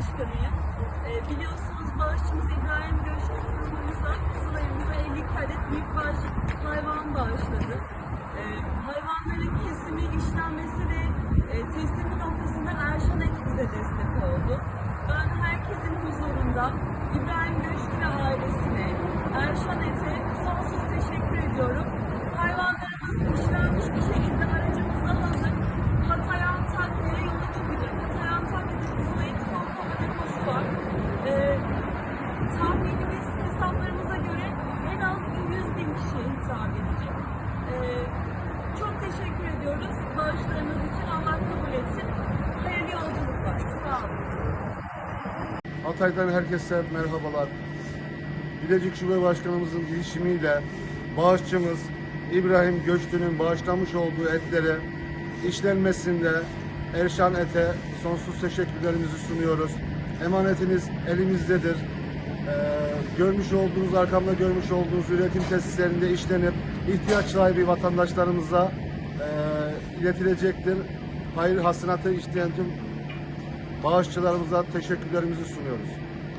Başkanıyım. Ee, biliyorsunuz bağışçımız İbrahim Göçkün kurumumuza, Kızılay'ımıza 52 adet büyükbaş hayvan bağışladı. Ee, hayvanların kesimi, işlenmesi ve e, teslimi noktasında Erşan bize destek oldu. Ben herkesin huzurunda İbrahim Göçkün ailesine, bağışlarınız için. Allah kabul etsin. Hayırlı yolculuklar. Sağ olun. Hatay'dan herkese merhabalar. Bilecik Şube Başkanımızın girişimiyle bağışçımız İbrahim Göçtü'nün bağışlamış olduğu etlere işlenmesinde Erşan Et'e sonsuz teşekkürlerimizi sunuyoruz. Emanetiniz elimizdedir. Ee, görmüş olduğunuz, arkamda görmüş olduğunuz üretim tesislerinde işlenip ihtiyaç sahibi vatandaşlarımıza e, iletilecektir. Hayır hasenatı isteyen tüm bağışçılarımıza teşekkürlerimizi sunuyoruz.